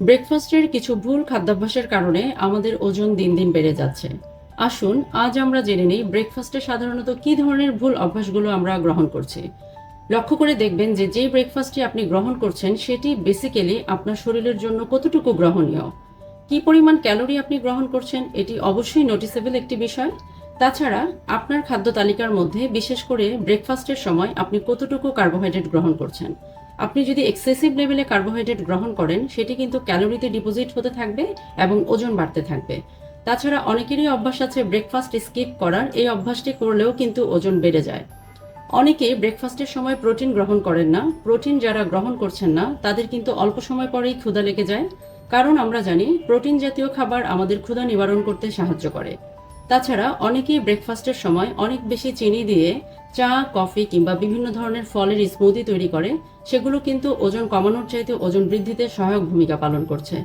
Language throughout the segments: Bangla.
ব্রেকফাস্টের কিছু ভুল খাদ্যাভ্যাসের কারণে আমাদের ওজন দিন দিন বেড়ে যাচ্ছে। আসুন, আজ আমরা জেনে নিই ব্রেকফাস্টে সাধারণত কী ধরনের ভুল অভ্যাসগুলো আমরা গ্রহণ করছি। লক্ষ্য করে দেখবেন যে যে ব্রেকফাস্টটি আপনি গ্রহণ করছেন, সেটি বেসিক্যালি আপনার শরীরের জন্য কতটুকু গ্রহণীয়। কি পরিমাণ ক্যালোরি আপনি গ্রহণ করছেন, এটি অবশ্যই নোটিসেবল একটি বিষয়। তাছাড়া, আপনার খাদ্য তালিকার মধ্যে বিশেষ করে ব্রেকফাস্টের সময় আপনি কতটুকু কার্বোহাইড্রেট গ্রহণ করছেন। আপনি যদি এক্সেসিভ লেভেলে কার্বোহাইড্রেট গ্রহণ করেন, সেটি কিন্তু ক্যালোরিতে ডিপোজিট হতে থাকবে এবং ওজন বাড়তে থাকবে। তাছাড়া অনেকেরই অভ্যাস আছে ব্রেকফাস্ট স্কিপ করার, এই অভ্যাসটি করলেও কিন্তু ওজন বেড়ে যায়। অনেকে ব্রেকফাস্টের সময় প্রোটিন গ্রহণ করেন না প্রোটিন যারা গ্রহণ করছেন না, তাদের কিন্তু অল্প সময় পরেই ক্ষুধা লেগে যায়। কারণ আমরা জানি প্রোটিন জাতীয় খাবার আমাদের ক্ষুধা নিবারণ করতে সাহায্য করে। তাছাড়া অনেকেই ব্রেকফাস্টের সময় অনেক বেশি চিনি দিয়ে চা, কফি কিংবা বিভিন্ন ধরনের ফলের স্মুদি তৈরি করে। সেগুলো কিন্তু ওজন কমানোর চাইতে ওজন বৃদ্ধিতে সহায়ক ভূমিকা পালন করছে।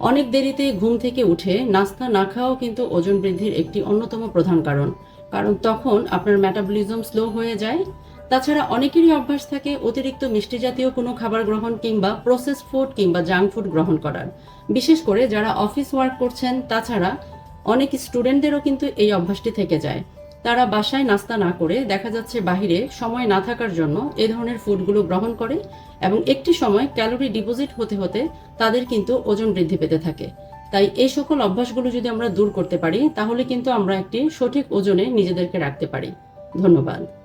অনেক দেরিতে ঘুম থেকে উঠে নাস্তা না খাওয়াও কিন্তু ওজন বৃদ্ধির একটি অন্যতম প্রধান কারণ। কারণ তখন আপনার মেটাবলিজম স্লো হয়ে যায়। তাছাড়া অনেকেরই অভ্যাস থাকে অতিরিক্ত মিষ্টি জাতীয় কোনো খাবার গ্রহণ কিংবা প্রসেস ফুড কিংবা জাঙ্ক ফুড গ্রহণ করার। বিশেষ করে যারা অফিস ওয়ার্ক করছেন, তাছাড়া অনেক স্টুডেন্টদেরও কিন্তু এই অভ্যাসটি থেকে যায়। তারা বাসায় নাস্তা না করে দেখা যাচ্ছে বাহিরে সময় না থাকার জন্য এ ধরনের ফুডগুলো গ্রহণ করে এবং একটি সময় ক্যালোরি ডিপোজিট হতে হতে তাদের কিন্তু ওজন বৃদ্ধি পেতে থাকে। তাই এই সকল অভ্যাসগুলো যদি আমরা দূর করতে পারি, তাহলে কিন্তু আমরা একটি সঠিক ওজনে নিজেদেরকে রাখতে পারি। ধন্যবাদ।